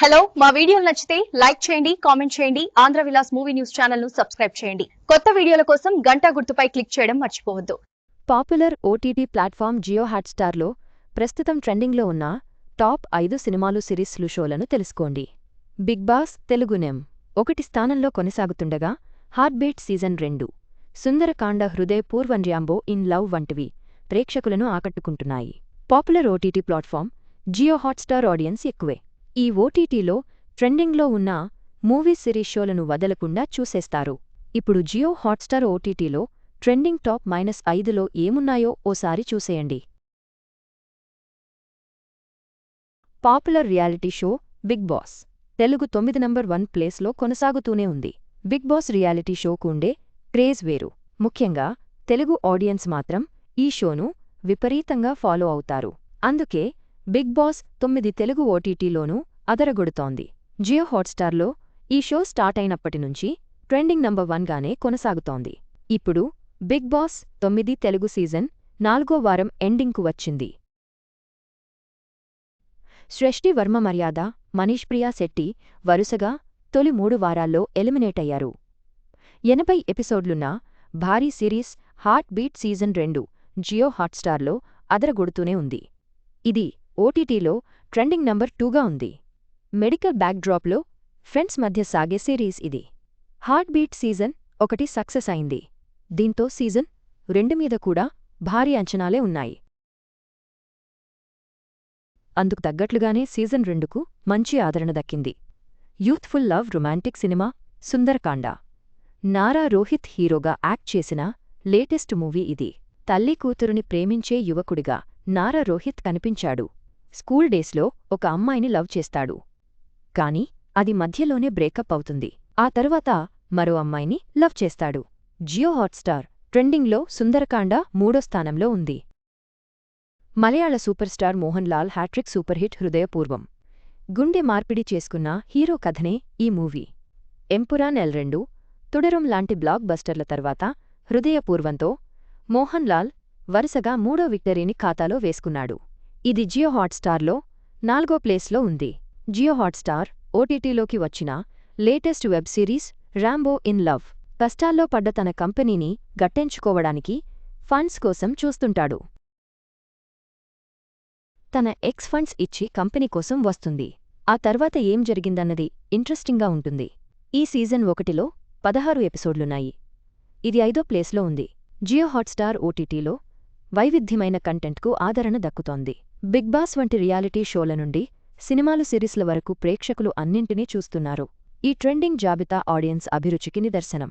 Hello మా వీడియోలు నచ్చితే లైక్ చేయండి కామెంట్ చేయండి ఆంధ్ర విలాస్ మూవీ న్యూస్ ఛానల్ను సబ్స్క్రైబ్ చేయండి. కొత్త వీడియోల కోసం గంట గుర్తుపై క్లిక్ చేయడం మర్చిపోవద్దు. పాపులర్ ఓటీటీ ప్లాట్ఫామ్ జియో హాట్స్టార్లో ప్రస్తుతం ట్రెండింగ్లో ఉన్న టాప్ ఐదు సినిమాలు సిరీస్లు షోలను తెలుసుకోండి. బిగ్ బాస్ తెలుగు నెమ్ ఒకటి స్థానంలో కొనసాగుతుండగా హార్ట్బీట్ సీజన్ రెండు సుందరకాండ హృదయ పూర్వంర్యాంబో ఇన్ లవ్ వంటివి ప్రేక్షకులను ఆకట్టుకుంటున్నాయి. Popular OTT platform Jio Hotstar audience ఎక్కువే. ఈ ఓటీటీలో ట్రెండింగ్లో ఉన్న మూవీ సిరీస్ షోలను వదలకుండా చూసేస్తారు. ఇప్పుడు జియో హాట్స్టార్ ఓటీటీలో ట్రెండింగ్ టాప్ మైనస్ ఐదులో ఏమున్నాయో ఓసారి చూసేయండి. Popular reality show big boss. Telugu తొమ్మిది నంబర్ వన్ ప్లేస్లో కొనసాగుతూనే ఉంది. బిగ్ బాస్ రియాలిటీ షోకు ఉండే క్రేజ్ వేరు. ముఖ్యంగా తెలుగు ఆడియన్స్ మాత్రం ఈ షోను విపరీతంగా ఫాలో అవుతారు. అందుకే బిగ్ బాస్ తొమ్మిది తెలుగు ఓటీటీలోనూ అదరగొడుతోంది. జియో హాట్స్టార్లో ఈ షో స్టార్ట్ అయినప్పటి నుంచి ట్రెండింగ్ నంబర్ వన్గానే కొనసాగుతోంది. ఇప్పుడు బిగ్ బాస్ తొమ్మిది తెలుగు సీజన్ నాలుగో వారం ఎండింగ్కు వచ్చింది. సృష్టి వర్మ మర్యాద మనీష్ ప్రియా శెట్టి వరుసగా తొలి మూడు వారాల్లో ఎలిమినేట్ అయ్యారు. ఎనభై ఎపిసోడ్లున్న భారీ సిరీస్ హార్ట్ బీట్ సీజన్ రెండు జియో హాట్స్టార్లో అదరగొడుతూనే ఉంది. ఇది ఓటీటీలో ట్రెండింగ్ నంబర్ టూగా ఉంది. మెడికల్ బ్యాక్డ్రాప్లో ఫ్రెండ్స్ మధ్య సాగే సిరీస్ ఇది. హార్ట్ బీట్ సీజన్ ఒకటి సక్సెస్ అయింది. దీంతో సీజన్ రెండు మీద కూడా భారీ అంచనాలే ఉన్నాయి. అందుకు తగ్గట్లుగానే సీజన్ రెండుకు మంచి ఆదరణ దక్కింది. Youthful love romantic cinema Sundarakanda. Nara Rohit హీరోగా యాక్ట్ చేసిన లేటెస్ట్ మూవీ ఇది. తల్లి కూతురుని ప్రేమించే యువకుడిగా నారా రోహిత్ కనిపించాడు. స్కూల్ డేస్లో ఒక అమ్మాయిని లవ్ చేస్తాడు. కాని అది మధ్యలోనే బ్రేకప్ అవుతుంది. ఆ తరువాత మరో అమ్మాయిని లవ్ చేస్తాడు. జియో హాట్స్టార్ ట్రెండింగ్లో సుందరకాండ మూడో స్థానంలో ఉంది. Malayala super star Mohan Lal hat-trick super hit Hrudayapoorvam. గుండె మార్పిడి చేసుకున్న హీరో కథనే ఈ మూవీ. ఎంపురాన్ ఎల్ రెండు తుడరం లాంటి బ్లాక్ బస్టర్ల తర్వాత హృదయపూర్వంతో మోహన్ లాల్ వరుసగా మూడో విక్టరీని ఖాతాలో వేసుకున్నాడు. ఇది జియో హాట్స్టార్లో నాలుగో ప్లేస్లో ఉంది. జియో హాట్స్టార్ ఓటీటీలోకి వచ్చిన latest web series Rambo in love కష్టాల్లో పడ్డ తన కంపెనీని గట్టెంచుకోవడానికి ఫండ్స్ కోసం చూస్తుంటాడు. తన ఎక్స్ ఫండ్స్ ఇచ్చి కంపెనీ కోసం వస్తుంది. ఆ తర్వాత ఏం జరిగిందన్నది ఇంట్రెస్టింగ్గా ఉంటుంది. ఈ సీజన్ ఒకటిలో పదహారు ఎపిసోడ్లున్నాయి. ఇది ఐదో ప్లేస్లో ఉంది. జియో హాట్స్టార్ ఓటీటీలో వైవిధ్యమైన కంటెంట్కు ఆదరణ దక్కుతోంది. బిగ్ బాస్ వంటి రియాలిటీ షోల నుండి సినిమాలు సిరీస్ల వరకు ప్రేక్షకులు అన్నింటినీ చూస్తున్నారు. ఈ ట్రెండింగ్ జాబితా ఆడియన్స్ అభిరుచికి నిదర్శనం.